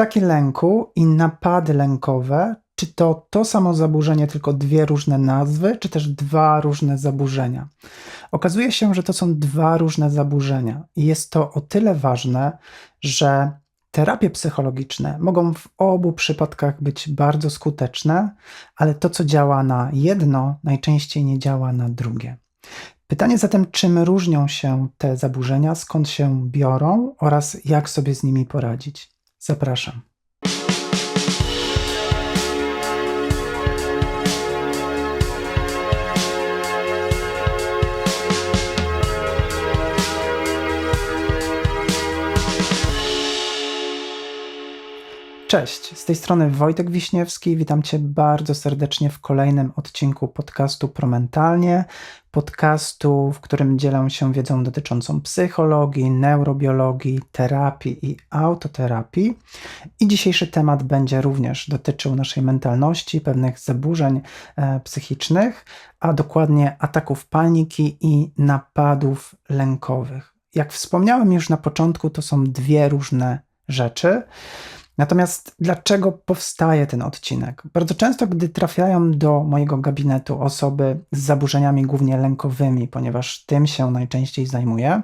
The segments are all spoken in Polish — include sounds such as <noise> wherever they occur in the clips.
ataki lęku i napady lękowe, czy to to samo zaburzenie, tylko dwie różne nazwy, czy też dwa różne zaburzenia? Okazuje się, że to są dwa różne zaburzenia i jest to o tyle ważne, że terapie psychologiczne mogą w obu przypadkach być bardzo skuteczne, ale to, co działa na jedno, najczęściej nie działa na drugie. Pytanie zatem, czym różnią się te zaburzenia, skąd się biorą oraz jak sobie z nimi poradzić. Zapraszam. Cześć, z tej strony Wojtek Wiśniewski. Witam Cię bardzo serdecznie w kolejnym odcinku podcastu Promentalnie. Podcastu, w którym dzielę się wiedzą dotyczącą psychologii, neurobiologii, terapii i autoterapii. I dzisiejszy temat będzie również dotyczył naszej mentalności, pewnych zaburzeń e, psychicznych, a dokładnie ataków paniki i napadów lękowych. Jak wspomniałem już na początku, to są dwie różne rzeczy. Natomiast dlaczego powstaje ten odcinek? Bardzo często, gdy trafiają do mojego gabinetu osoby z zaburzeniami głównie lękowymi, ponieważ tym się najczęściej zajmuję,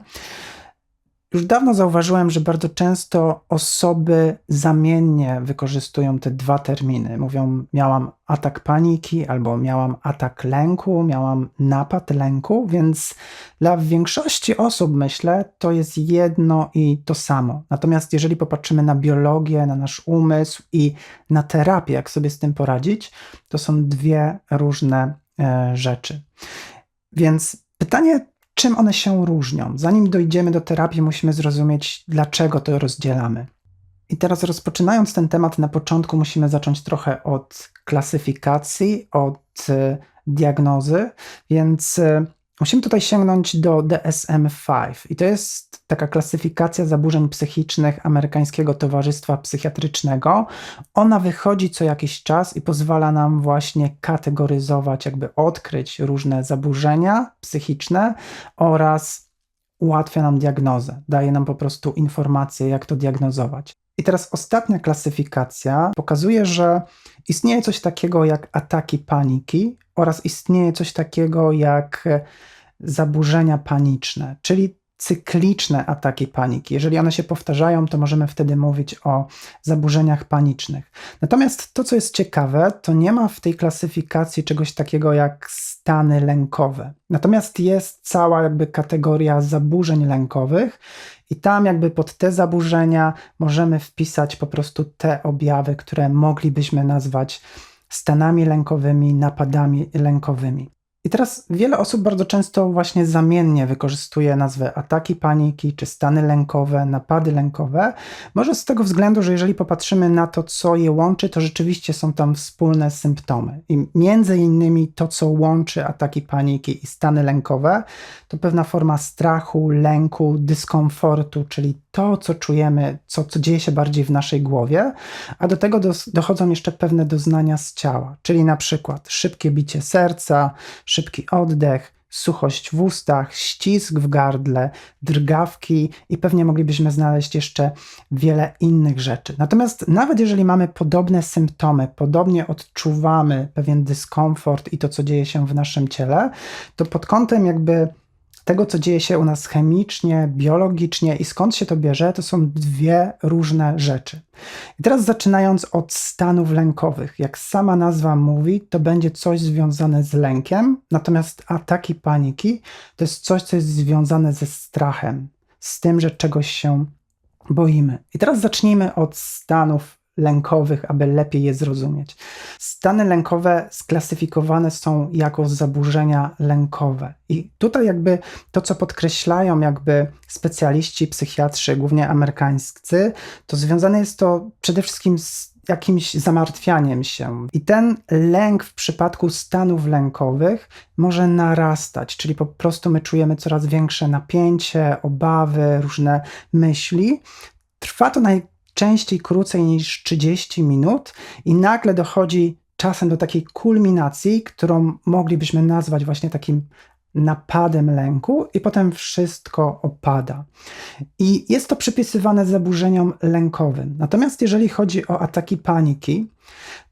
już dawno zauważyłem, że bardzo często osoby zamiennie wykorzystują te dwa terminy. Mówią, miałam atak paniki, albo miałam atak lęku, miałam napad lęku, więc dla większości osób, myślę, to jest jedno i to samo. Natomiast jeżeli popatrzymy na biologię, na nasz umysł i na terapię, jak sobie z tym poradzić, to są dwie różne e, rzeczy. Więc pytanie, czym one się różnią. Zanim dojdziemy do terapii, musimy zrozumieć, dlaczego to rozdzielamy. I teraz rozpoczynając ten temat na początku, musimy zacząć trochę od klasyfikacji, od y, diagnozy, więc y, Musimy tutaj sięgnąć do DSM-5 i to jest taka klasyfikacja zaburzeń psychicznych Amerykańskiego Towarzystwa Psychiatrycznego. Ona wychodzi co jakiś czas i pozwala nam właśnie kategoryzować, jakby odkryć różne zaburzenia psychiczne oraz ułatwia nam diagnozę, daje nam po prostu informacje, jak to diagnozować. I teraz ostatnia klasyfikacja pokazuje, że istnieje coś takiego jak ataki paniki oraz istnieje coś takiego jak zaburzenia paniczne, czyli cykliczne ataki paniki. Jeżeli one się powtarzają, to możemy wtedy mówić o zaburzeniach panicznych. Natomiast to, co jest ciekawe, to nie ma w tej klasyfikacji czegoś takiego jak stany lękowe. Natomiast jest cała jakby kategoria zaburzeń lękowych i tam jakby pod te zaburzenia możemy wpisać po prostu te objawy, które moglibyśmy nazwać stanami lękowymi, napadami lękowymi. I teraz wiele osób bardzo często właśnie zamiennie wykorzystuje nazwę ataki paniki, czy stany lękowe, napady lękowe. Może z tego względu, że jeżeli popatrzymy na to, co je łączy, to rzeczywiście są tam wspólne symptomy. I między innymi to, co łączy ataki paniki i stany lękowe, to pewna forma strachu, lęku, dyskomfortu, czyli to, co czujemy, co, co dzieje się bardziej w naszej głowie, a do tego do, dochodzą jeszcze pewne doznania z ciała, czyli na przykład szybkie bicie serca, szybki oddech, suchość w ustach, ścisk w gardle, drgawki i pewnie moglibyśmy znaleźć jeszcze wiele innych rzeczy. Natomiast nawet jeżeli mamy podobne symptomy, podobnie odczuwamy pewien dyskomfort i to, co dzieje się w naszym ciele, to pod kątem jakby tego, co dzieje się u nas chemicznie, biologicznie i skąd się to bierze, to są dwie różne rzeczy. I teraz zaczynając od stanów lękowych. Jak sama nazwa mówi, to będzie coś związane z lękiem, natomiast ataki paniki to jest coś, co jest związane ze strachem, z tym, że czegoś się boimy. I teraz zacznijmy od stanów lękowych, aby lepiej je zrozumieć. Stany lękowe sklasyfikowane są jako zaburzenia lękowe. I tutaj jakby to, co podkreślają jakby specjaliści, psychiatrzy, głównie amerykańscy, to związane jest to przede wszystkim z jakimś zamartwianiem się. I ten lęk w przypadku stanów lękowych może narastać, czyli po prostu my czujemy coraz większe napięcie, obawy, różne myśli. Trwa to naj częściej krócej niż 30 minut i nagle dochodzi czasem do takiej kulminacji, którą moglibyśmy nazwać właśnie takim napadem lęku i potem wszystko opada. I jest to przypisywane zaburzeniom lękowym. Natomiast jeżeli chodzi o ataki paniki,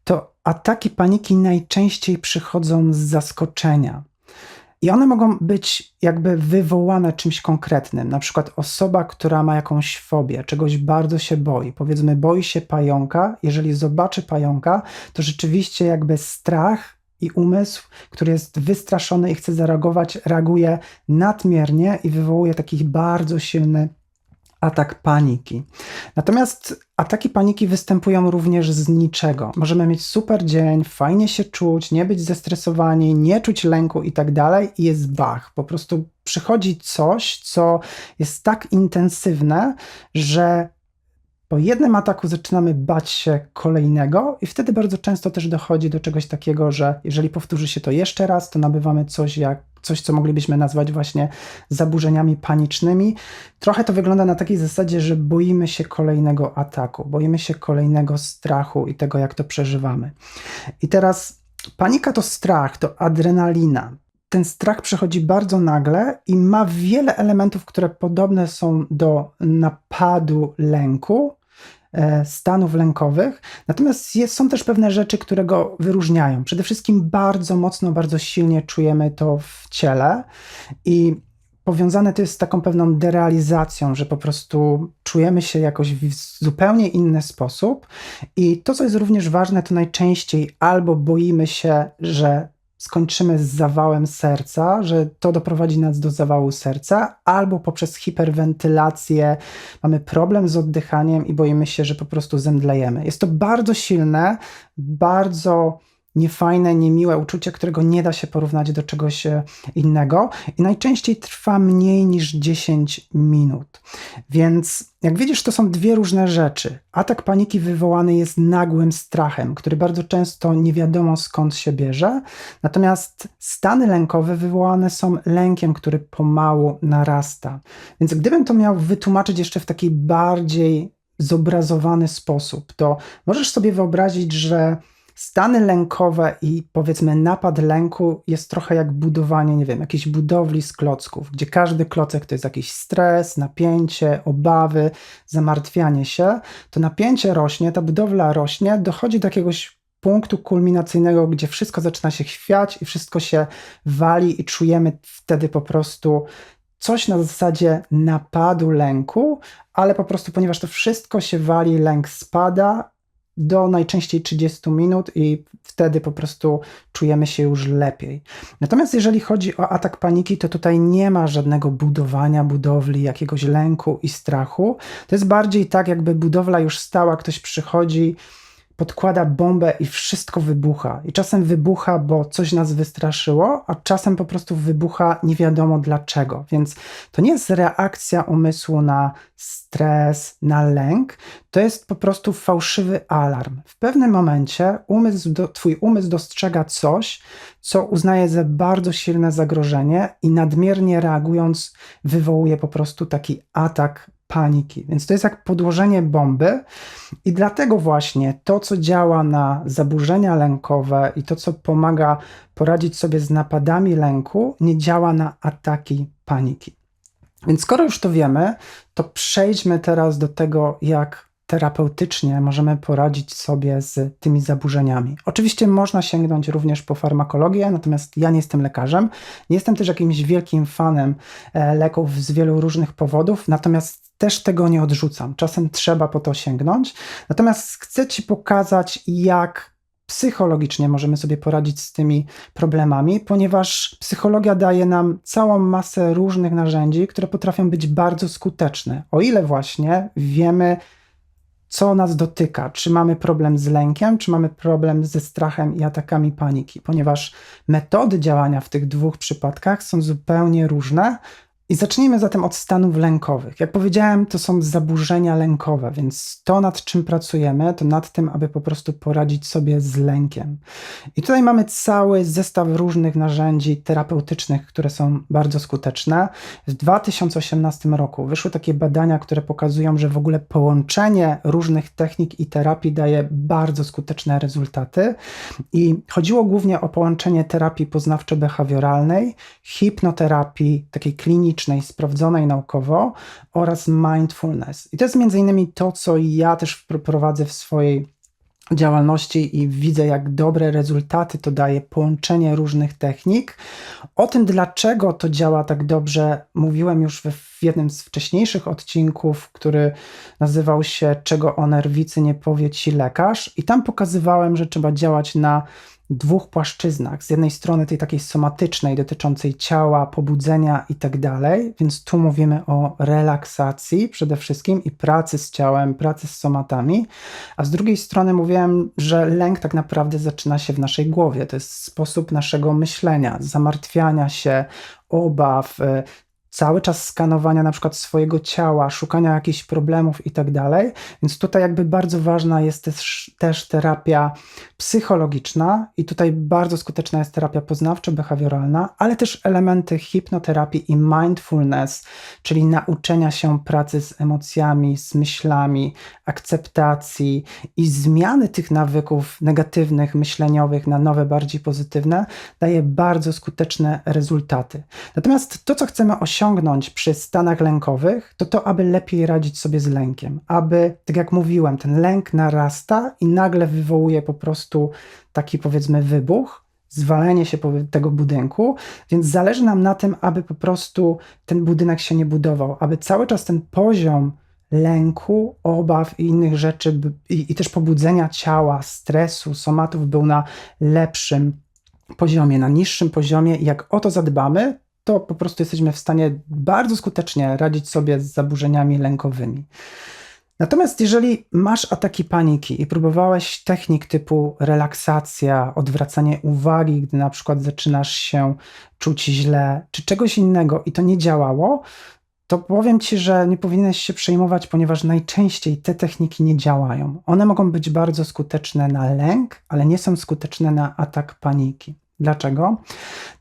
to ataki paniki najczęściej przychodzą z zaskoczenia. I one mogą być jakby wywołane czymś konkretnym. Na przykład osoba, która ma jakąś fobię, czegoś bardzo się boi, powiedzmy, boi się pająka. Jeżeli zobaczy pająka, to rzeczywiście jakby strach i umysł, który jest wystraszony i chce zareagować, reaguje nadmiernie i wywołuje taki bardzo silny atak paniki. Natomiast ataki paniki występują również z niczego. Możemy mieć super dzień, fajnie się czuć, nie być zestresowani, nie czuć lęku i tak dalej, i jest bach. Po prostu przychodzi coś, co jest tak intensywne, że po jednym ataku zaczynamy bać się kolejnego, i wtedy bardzo często też dochodzi do czegoś takiego, że jeżeli powtórzy się to jeszcze raz, to nabywamy coś jak coś, co moglibyśmy nazwać właśnie zaburzeniami panicznymi. Trochę to wygląda na takiej zasadzie, że boimy się kolejnego ataku, boimy się kolejnego strachu i tego, jak to przeżywamy. I teraz panika to strach, to adrenalina. Ten strach przychodzi bardzo nagle i ma wiele elementów, które podobne są do napadu lęku, E, stanów lękowych. Natomiast jest, są też pewne rzeczy, które go wyróżniają. Przede wszystkim bardzo mocno, bardzo silnie czujemy to w ciele i powiązane to jest z taką pewną derealizacją, że po prostu czujemy się jakoś w zupełnie inny sposób. I to, co jest również ważne, to najczęściej albo boimy się, że skończymy z zawałem serca, że to doprowadzi nas do zawału serca, albo poprzez hiperwentylację mamy problem z oddychaniem i boimy się, że po prostu zemdlejemy. Jest to bardzo silne, bardzo niefajne, niemiłe uczucie, którego nie da się porównać do czegoś e, innego i najczęściej trwa mniej niż 10 minut. Więc jak widzisz, to są dwie różne rzeczy. Atak paniki wywołany jest nagłym strachem, który bardzo często nie wiadomo skąd się bierze, natomiast stany lękowe wywołane są lękiem, który pomału narasta. Więc gdybym to miał wytłumaczyć jeszcze w taki bardziej zobrazowany sposób, to możesz sobie wyobrazić, że Stany lękowe i powiedzmy napad lęku jest trochę jak budowanie, nie wiem, jakiejś budowli z klocków, gdzie każdy klocek to jest jakiś stres, napięcie, obawy, zamartwianie się. To napięcie rośnie, ta budowla rośnie, dochodzi do jakiegoś punktu kulminacyjnego, gdzie wszystko zaczyna się chwiać i wszystko się wali i czujemy wtedy po prostu coś na zasadzie napadu lęku, ale po prostu ponieważ to wszystko się wali, lęk spada do najczęściej 30 minut i wtedy po prostu czujemy się już lepiej. Natomiast jeżeli chodzi o atak paniki, to tutaj nie ma żadnego budowania budowli, jakiegoś lęku i strachu. To jest bardziej tak, jakby budowla już stała, ktoś przychodzi, podkłada bombę i wszystko wybucha. I czasem wybucha, bo coś nas wystraszyło, a czasem po prostu wybucha nie wiadomo dlaczego. Więc to nie jest reakcja umysłu na stres, na lęk, to jest po prostu fałszywy alarm. W pewnym momencie umysł do, twój umysł dostrzega coś, co uznaje za bardzo silne zagrożenie i nadmiernie reagując wywołuje po prostu taki atak paniki. Więc to jest jak podłożenie bomby, i dlatego właśnie to, co działa na zaburzenia lękowe i to, co pomaga poradzić sobie z napadami lęku, nie działa na ataki paniki. Więc skoro już to wiemy, to przejdźmy teraz do tego, jak terapeutycznie możemy poradzić sobie z tymi zaburzeniami. Oczywiście można sięgnąć również po farmakologię, natomiast ja nie jestem lekarzem. Nie jestem też jakimś wielkim fanem e, leków z wielu różnych powodów, natomiast też tego nie odrzucam. Czasem trzeba po to sięgnąć. Natomiast chcę Ci pokazać, jak psychologicznie możemy sobie poradzić z tymi problemami, ponieważ psychologia daje nam całą masę różnych narzędzi, które potrafią być bardzo skuteczne. O ile właśnie wiemy, co nas dotyka, czy mamy problem z lękiem, czy mamy problem ze strachem i atakami paniki, ponieważ metody działania w tych dwóch przypadkach są zupełnie różne, I zacznijmy zatem od stanów lękowych. Jak powiedziałem, to są zaburzenia lękowe, więc to, nad czym pracujemy, to nad tym, aby po prostu poradzić sobie z lękiem. I tutaj mamy cały zestaw różnych narzędzi terapeutycznych, które są bardzo skuteczne. W 2018 roku wyszły takie badania, które pokazują, że w ogóle połączenie różnych technik i terapii daje bardzo skuteczne rezultaty. I chodziło głównie o połączenie terapii poznawczo-behawioralnej, hipnoterapii, takiej klinicznej, klinicznej, sprawdzonej naukowo oraz mindfulness. I to jest między innymi to, co ja też prowadzę w swojej działalności i widzę, jak dobre rezultaty to daje połączenie różnych technik. O tym, dlaczego to działa tak dobrze, mówiłem już w jednym z wcześniejszych odcinków, który nazywał się Czego o nerwicy nie powie ci lekarz, i tam pokazywałem, że trzeba działać na dwóch płaszczyznach. Z jednej strony tej takiej somatycznej, dotyczącej ciała, pobudzenia i tak dalej, więc tu mówimy o relaksacji przede wszystkim i pracy z ciałem, pracy z somatami, a z drugiej strony mówiłem, że lęk tak naprawdę zaczyna się w naszej głowie. To jest sposób naszego myślenia, zamartwiania się, obaw, cały czas skanowania na przykład swojego ciała, szukania jakichś problemów i tak dalej. Więc tutaj jakby bardzo ważna jest też, też terapia psychologiczna i tutaj bardzo skuteczna jest terapia poznawczo-behawioralna, ale też elementy hipnoterapii i mindfulness, czyli nauczenia się pracy z emocjami, z myślami, akceptacji i zmiany tych nawyków negatywnych, myśleniowych na nowe, bardziej pozytywne, daje bardzo skuteczne rezultaty. Natomiast to, co chcemy osiągnąć, osiągnąć przy stanach lękowych, to to, aby lepiej radzić sobie z lękiem. Aby, tak jak mówiłem, ten lęk narasta i nagle wywołuje po prostu taki powiedzmy wybuch, zwalenie się tego budynku, więc zależy nam na tym, aby po prostu ten budynek się nie budował, aby cały czas ten poziom lęku, obaw i innych rzeczy, i, i też pobudzenia ciała, stresu, somatów był na lepszym poziomie, na niższym poziomie. I jak o to zadbamy, to po prostu jesteśmy w stanie bardzo skutecznie radzić sobie z zaburzeniami lękowymi. Natomiast jeżeli masz ataki paniki i próbowałeś technik typu relaksacja, odwracanie uwagi, gdy na przykład zaczynasz się czuć źle, czy czegoś innego i to nie działało, to powiem ci, że nie powinieneś się przejmować, ponieważ najczęściej te techniki nie działają. One mogą być bardzo skuteczne na lęk, ale nie są skuteczne na atak paniki. Dlaczego?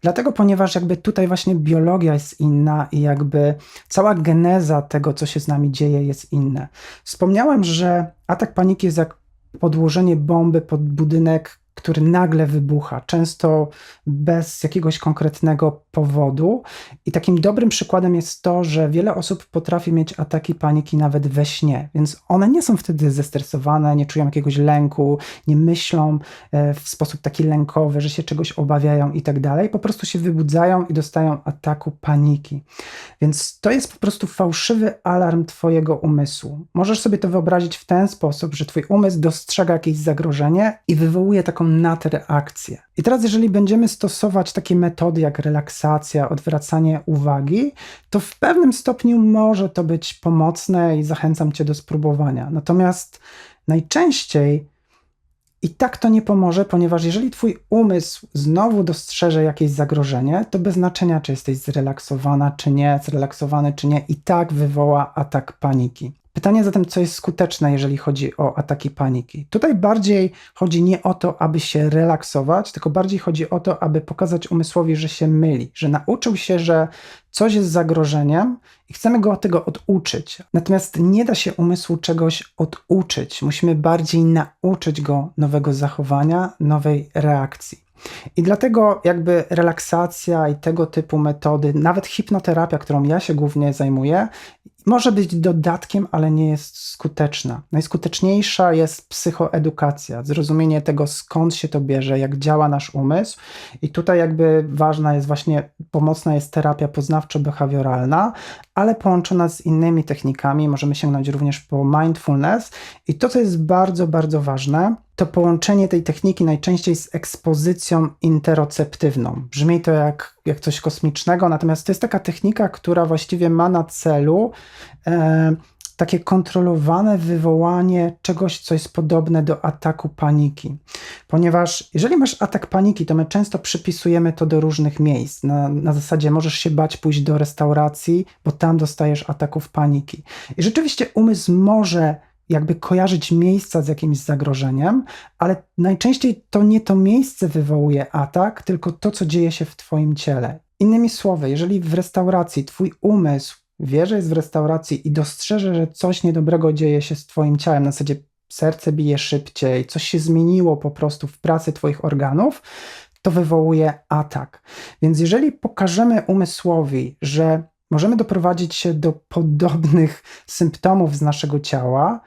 Dlatego, ponieważ jakby tutaj właśnie biologia jest inna i jakby cała geneza tego, co się z nami dzieje, jest inna. Wspomniałem, że atak paniki jest jak podłożenie bomby pod budynek, który nagle wybucha, często bez jakiegoś konkretnego powodu. I takim dobrym przykładem jest to, że wiele osób potrafi mieć ataki paniki nawet we śnie, więc one nie są wtedy zestresowane, nie czują jakiegoś lęku, nie myślą e, w sposób taki lękowy, że się czegoś obawiają i tak dalej. Po prostu się wybudzają i dostają ataku paniki. Więc to jest po prostu fałszywy alarm Twojego umysłu. Możesz sobie to wyobrazić w ten sposób, że Twój umysł dostrzega jakieś zagrożenie i wywołuje taką nadreakcję. I teraz, jeżeli będziemy stosować takie metody jak relaksacja, odwracanie uwagi, to w pewnym stopniu może to być pomocne i zachęcam Cię do spróbowania. Natomiast najczęściej i tak to nie pomoże, ponieważ jeżeli Twój umysł znowu dostrzeże jakieś zagrożenie, to bez znaczenia, czy jesteś zrelaksowana, czy nie, zrelaksowany, czy nie, i tak wywoła atak paniki. Pytanie zatem, co jest skuteczne, jeżeli chodzi o ataki paniki? Tutaj bardziej chodzi nie o to, aby się relaksować, tylko bardziej chodzi o to, aby pokazać umysłowi, że się myli, że nauczył się, że coś jest zagrożeniem i chcemy go tego oduczyć. Natomiast nie da się umysłu czegoś oduczyć. Musimy bardziej nauczyć go nowego zachowania, nowej reakcji. I dlatego jakby relaksacja i tego typu metody, nawet hipnoterapia, którą ja się głównie zajmuję, może być dodatkiem, ale nie jest skuteczna. Najskuteczniejsza jest psychoedukacja, zrozumienie tego, skąd się to bierze, jak działa nasz umysł. I tutaj jakby ważna jest właśnie, pomocna jest terapia poznawczo-behawioralna, ale połączona z innymi technikami. Możemy sięgnąć również po mindfulness. I to, co jest bardzo, bardzo ważne, to połączenie tej techniki najczęściej z ekspozycją interoceptywną. Brzmi to jak, jak coś kosmicznego, natomiast to jest taka technika, która właściwie ma na celu e, takie kontrolowane wywołanie czegoś, co jest podobne do ataku paniki. Ponieważ jeżeli masz atak paniki, to my często przypisujemy to do różnych miejsc. Na, na zasadzie możesz się bać pójść do restauracji, bo tam dostajesz ataków paniki. I rzeczywiście umysł może jakby kojarzyć miejsca z jakimś zagrożeniem, ale najczęściej to nie to miejsce wywołuje atak, tylko to, co dzieje się w Twoim ciele. Innymi słowy, jeżeli w restauracji Twój umysł wie, że jest w restauracji i dostrzeże, że coś niedobrego dzieje się z Twoim ciałem, na zasadzie serce bije szybciej, coś się zmieniło po prostu w pracy Twoich organów, to wywołuje atak. Więc jeżeli pokażemy umysłowi, że możemy doprowadzić się do podobnych <laughs> symptomów z naszego ciała,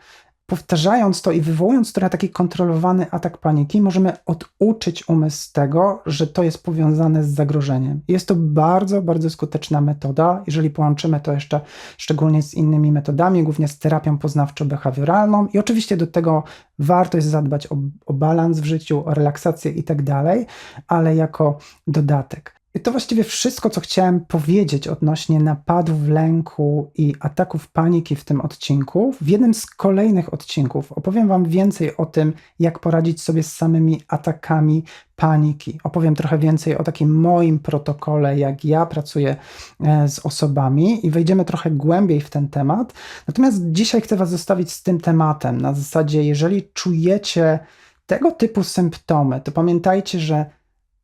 powtarzając to i wywołując na taki kontrolowany atak paniki, możemy oduczyć umysł tego, że to jest powiązane z zagrożeniem. Jest to bardzo, bardzo skuteczna metoda, jeżeli połączymy to jeszcze szczególnie z innymi metodami, głównie z terapią poznawczo-behawioralną i oczywiście do tego warto jest zadbać o, o balans w życiu, o relaksację i tak dalej, ale jako dodatek. To właściwie wszystko, co chciałem powiedzieć odnośnie napadów lęku i ataków paniki w tym odcinku. W jednym z kolejnych odcinków opowiem Wam więcej o tym, jak poradzić sobie z samymi atakami paniki. Opowiem trochę więcej o takim moim protokole, jak ja pracuję e, z osobami i wejdziemy trochę głębiej w ten temat. Natomiast dzisiaj chcę Was zostawić z tym tematem. Na zasadzie, jeżeli czujecie tego typu symptomy, to pamiętajcie, że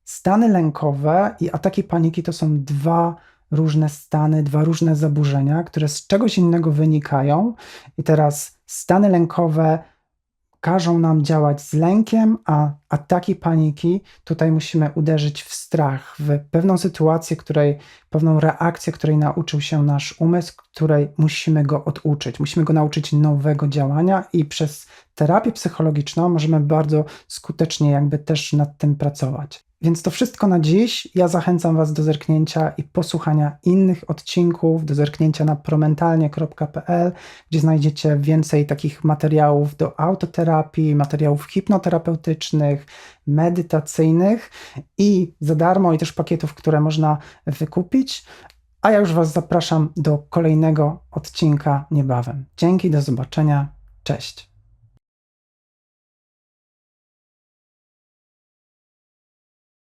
Stany lękowe i ataki paniki to są dwa różne stany, dwa różne zaburzenia, które z czegoś innego wynikają. I teraz stany lękowe każą nam działać z lękiem, a ataki paniki tutaj musimy uderzyć w strach, w pewną sytuację, której, pewną reakcję, której nauczył się nasz umysł, której musimy go oduczyć. Musimy go nauczyć nowego działania i przez terapię psychologiczną możemy bardzo skutecznie jakby też nad tym pracować. Więc to wszystko na dziś. Ja zachęcam Was do zerknięcia i posłuchania innych odcinków, do zerknięcia na promentalnie.pl, gdzie znajdziecie więcej takich materiałów do autoterapii, materiałów hipnoterapeutycznych, medytacyjnych i za darmo, i też pakietów, które można wykupić. A ja już Was zapraszam do kolejnego odcinka niebawem. Dzięki, do zobaczenia. Cześć.